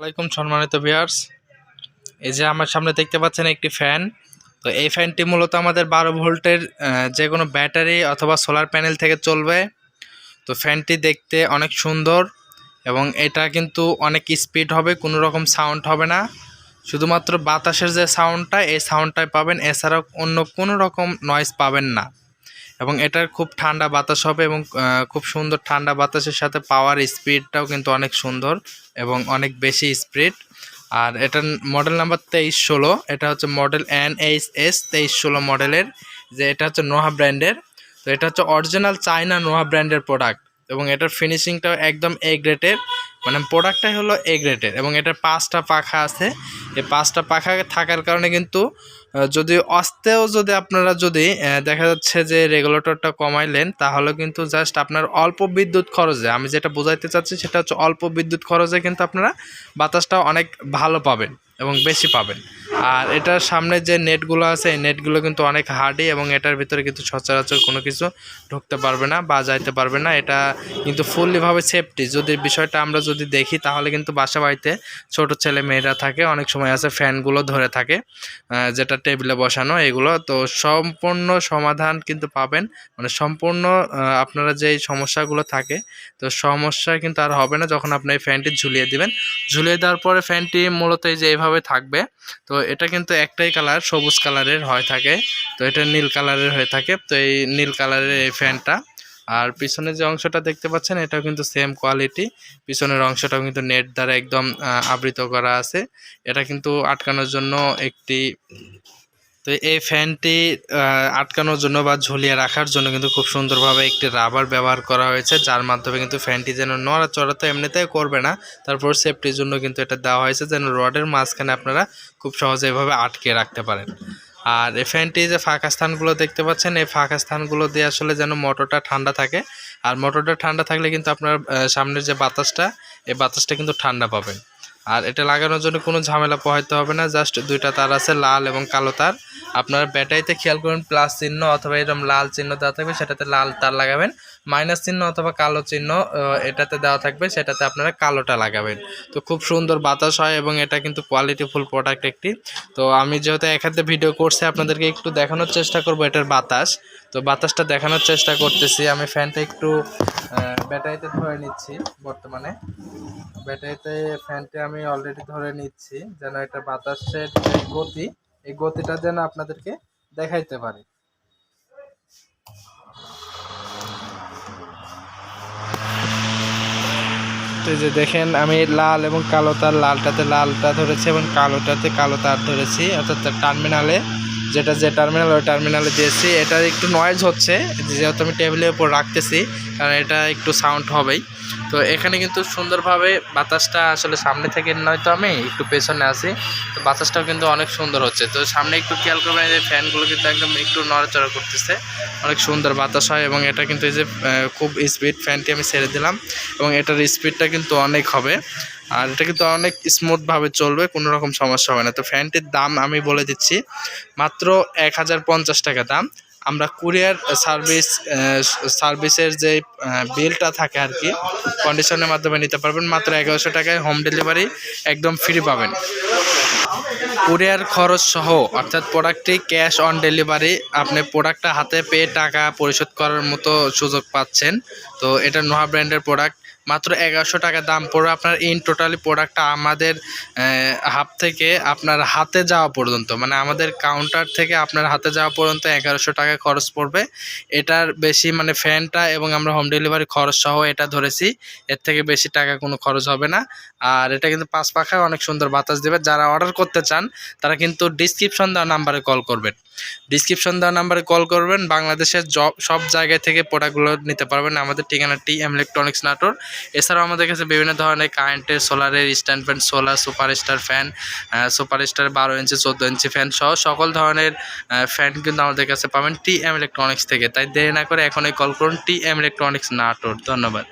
আসসালামাইকুম সম্মানিত ভিউয়ার্স এই যে আমার সামনে দেখতে পাচ্ছেন একটি ফ্যান তো এই ফ্যানটি মূলত আমাদের বারো ভোল্টের যে কোনো ব্যাটারি অথবা সোলার প্যানেল থেকে চলবে। তো ফ্যানটি দেখতে অনেক সুন্দর এবং এটা কিন্তু অনেক স্পিড হবে, কোনো রকম সাউন্ড হবে না। শুধুমাত্র বাতাসের যে সাউন্ডটা এই সাউন্ডটাই পাবেন। এছাড়াও অন্য কোনো রকম নয়েজ পাবেন না। এবং এটার খুব ঠান্ডা বাতাস হবে এবং খুব সুন্দর ঠান্ডা বাতাসের সাথে পাওয়ার স্পিডটাও কিন্তু অনেক সুন্দর এবং অনেক বেশি স্পিড আর এটার মডেল নাম্বার তেইশ ষোলো, এটা হচ্ছে মডেল এন এইচ এস তেইশ ষোলো মডেলের যে এটা হচ্ছে নোহা ব্র্যান্ডের তো এটা হচ্ছে অরিজিনাল চায়না নোহা ব্র্যান্ডের প্রোডাক্ট এবং এটার ফিনিশিংটাও একদম এ গ্রেডের মানে প্রোডাক্টটাই হলো এ গ্রেডের এবং এটার পাঁচটা পাখা আছে। এই পাঁচটা পাখা থাকার কারণে কিন্তু যদি অস্তেও যদি আপনারা যদি দেখা যাচ্ছে যে রেগুলেটরটা কমাইলেন, তাহলে কিন্তু জাস্ট আপনার অল্প বিদ্যুৎ খরচে, আমি যেটা বোঝাইতে চাচ্ছি সেটা হচ্ছে অল্প বিদ্যুৎ খরচে কিন্তু আপনারা বাতাসটা অনেক ভালো পাবেন এবং বেশি পাবেন। আর এটার সামনে যে নেটগুলো আছে, এই নেটগুলো কিন্তু অনেক হার্ডি এবং এটার ভিতরে কিন্তু সচরাচর কোনো কিছু ঢুকতে পারবে না বা যাইতে পারবে না। এটা কিন্তু ফুললিভাবে সেফটি যদি বিষয়টা আমরা যদি দেখি, তাহলে কিন্তু বাসা বাড়িতে ছোট ছেলে মেয়েরা থাকে, অনেক সময় আছে ফ্যানগুলো ধরে থাকে যেটা টেবিলে বসানো, এগুলো। তো সম্পূর্ণ সমাধান কিন্তু পাবেন। মানে সম্পূর্ণ আপনারা যেই সমস্যাগুলো থাকে, তো সমস্যা কিন্তু আর হবে না যখন আপনি ফ্যানটি ঝুলিয়ে দিবেন। ঝুলিয়ে দেওয়ার পরে ফ্যানটি মূলত এই যে এইভাবে থাকবে। তো এটা কিন্তু একটাই কালার সবুজ কালারের হয়ে থাকে। তো এটা নীল কালারের হয়ে থাকে। তো এই নীল কালারের এই ফ্যানটা আর পিছনের যে অংশটা দেখতে পাচ্ছেন, এটাও কিন্তু সেম কোয়ালিটি পিছনের অংশটাও কিন্তু নেট দ্বারা একদম আবৃত করা আছে। এটা কিন্তু আটকানোর জন্য একটি তো এই ফ্যানটি আটকানোর জন্য বা ঝুলিয়ে রাখার জন্য কিন্তু খুব সুন্দরভাবে একটি রাবার ব্যবহার করা হয়েছে, যার মাধ্যমে কিন্তু ফ্যানটি যেন নড়াচড়া তো এমনিতেই করবে না, তারপর সেফটির জন্য কিন্তু এটা দেওয়া হয়েছে যেন রডের মাঝখানে আপনারা খুব সহজে এভাবে আটকে রাখতে পারেন। আর এই ফ্যানটি যে ফাঁকা স্থানগুলো দেখতে পাচ্ছেন, এই ফাঁকা স্থানগুলো দিয়ে আসলে যেন মোটরটা ঠান্ডা থাকে, আর মোটরটা ঠান্ডা থাকলে কিন্তু আপনার সামনের যে বাতাসটা, এই বাতাসটা কিন্তু ঠান্ডা পাবেন। আর এটা লাগানোর জন্য কোনো ঝামেলা পোহাইতে হবে না জাস্ট দুইটা তার আছে, লাল এবং কালো তার। আপনার ব্যাটারিতে খেয়াল করুন, প্লাস চিহ্ন অথবা এরকম লাল চিহ্ন দেওয়া থাকবে, সেটাতে লাল তার লাগাবেন। মাইনাস চিহ্ন অথবা কালো চিহ্ন এটাতে দেওয়া থাকবে, সেটাতে আপনারা কালোটা লাগাবেন। তো খুব সুন্দর বাতাস হয় এবং এটা কিন্তু কোয়ালিটিফুল প্রোডাক্ট একটি। তো আমি যেহেতু এক হাতে ভিডিও করছি, আপনাদেরকে একটু দেখানোর চেষ্টা করব এটার বাতাস। তো বাতাসটা দেখানোর চেষ্টা করতেছি। আমি ফ্যানটা একটু ব্যাটারিতে ধরে নিচ্ছি বর্তমানে। ব্যাটারিতে ফ্যানটি আমি অলরেডি ধরে নিচ্ছি, যেন এটা বাতাসের গতি, এই গতিটা যেন আপনাদেরকে দেখাইতে পারি। তো যে দেখেন, আমি লাল এবং কালো তার, লালটাতে লালটা ধরেছি এবং কালোটাতে কালো তার ধরেছি, অর্থাৎ টার্মিনালে যেটা যে টার্মিনাল ওই টার্মিনালে দিয়েছি। এটা একটু নয়েজ হচ্ছে, যেহেতু আমি টেবিলের উপর রাখতেছি, কারণ এটা একটু সাউন্ড হবেই। তো এখানে কিন্তু সুন্দরভাবে বাতাসটা আসলে সামনে থেকে নয়তো আমি একটু পেছনে আসি তো বাতাসটাও কিন্তু অনেক সুন্দর হচ্ছে। তো সামনে একটু খেয়াল করবেন, এই যে ফ্যানগুলো কিন্তু একদম একটু নড়াচড়া করতেছে। অনেক সুন্দর বাতাস হয় এবং এটা কিন্তু এই যে খুব স্পিড ফ্যানটি আমি ছেড়ে দিলাম এবং এটার স্পিডটা কিন্তু অনেক হবে। আর এটা কিন্তু অনেক স্মুথভাবে চলবে, কোনো রকম সমস্যা হবে না। তো ফ্যানটির দাম আমি বলে দিচ্ছি, মাত্র এক হাজার পঞ্চাশ টাকা দাম। আমরা কুরিয়ার সার্ভিস সার্ভিসের যে বিলটা থাকে আর কি কন্ডিশনের মাধ্যমে নিতে পারবেন। মাত্র এগারোশো টাকায় হোম ডেলিভারি একদম ফ্রি পাবেন। কুরিয়ার খরচ সহ, অর্থাৎ প্রোডাক্টটি ক্যাশ অন ডেলিভারি আপনি প্রোডাক্টটা হাতে পেয়ে টাকা পরিশোধ করার মতো সুযোগ পাচ্ছেন। তো এটা নোহা ব্র্যান্ডের প্রোডাক্ট মাত্র এগারোশো টাকা দাম পড়বে আপনার ইন টোটালি প্রোডাক্টটা আমাদের হাত থেকে আপনার হাতে যাওয়া পর্যন্ত। মানে আমাদের কাউন্টার থেকে আপনার হাতে যাওয়া পর্যন্ত এগারোশো টাকা খরচ পড়বে। এটার বেশি মানে ফ্যানটা এবং আমরা হোম ডেলিভারি খরচ সহ এটা ধরেছি, এর থেকে বেশি টাকা কোনো খরচ হবে না। আর এটা কিন্তু পাঁচ পাখায় অনেক সুন্দর বাতাস দেবে। যারা অর্ডার করতে চান, তারা কিন্তু ডিসক্রিপশন দেওয়া নাম্বারে কল করবেন। ডিসক্রিপশন দেওয়া নাম্বারে কল করবেন। বাংলাদেশের সব জায়গায় থেকে প্রোডাক্টগুলো নিতে পারবেন। আমাদের ঠিকানা টি এম ইলেকট্রনিক্স নাটোর এছাড়াও আমাদের কাছে বিভিন্ন ধরনের কারেন্টের, সোলারের, stand fan, solar super star fan super star বারো ইঞ্চি, চোদ্দ ইঞ্চি ফ্যান সহ সকল ধরনের ফ্যান কিন্তু আমাদের কাছে পাবেন টি এম ইলেকট্রনিক্স থেকে। তাই দেরি না করে এখনই কল করুন টি এম ইলেকট্রনিক্স নাটোর। ধন্যবাদ।